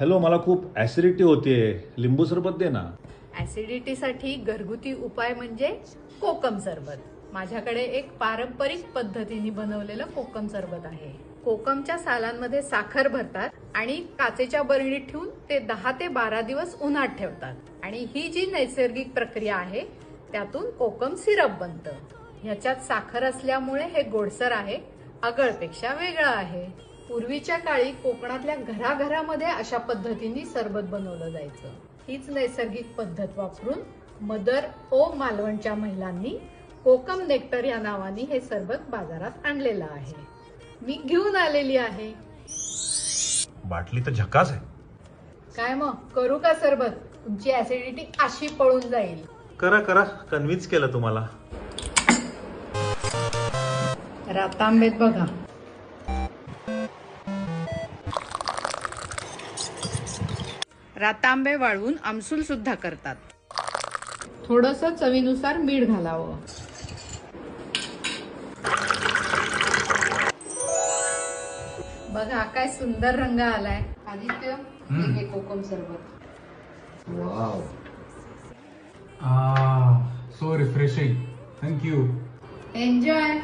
Hello मला खूप acidity होतीये. लिंबू सरबत दे ना. ऍसिडिटीसाठी घरगुती उपाय म्हणजे कोकम सरबत. माझ्याकडे एक पारंपरिक पद्धतीने बनवलेलं कोकम सरबत आहे. कोकमच्या सालांमध्ये साखर भरतात आणि काचेच्या बरणीत ठेवून ते दहा ते बारा दिवस उन्हात ठेवतात. आणि ही जी नैसर्गिक प्रक्रिया आहे त्यातून कोकम सिरप बनतं. ह्याच्यात साखर असल्यामुळे हे गोडसर आहे आगळपेक्षा वेगळं आहे. पूर्वीच्या काळी कोकणातल्या घराघरामध्ये अशा पद्धतीने सरबत बनवलं जायचं. हीच नैसर्गिक पद्धत वापरून मदर ओ मालवणच्या महिलांनी कोकम नेक्टर या नावाने हे सरबत बाजारात आणलेलं आहे. मी घेऊन आलेली आहे. बाटली तर झकास आहे. काय मग? करू का सरबत? तुमची ऍसिडिटी अशी पळून जाईल. करा करा. कन्व्हिन्स केलं तुम्हाला. रातांबेत बघा. रातांबे वाळवून आमसूल सुद्धा करतात. थोडस चवीनुसार मीठ घालावं. बघा काय सुंदर रंग आलाय. आदित्य हे कोकम सरबत. refreshing. Thank you. एन्जॉय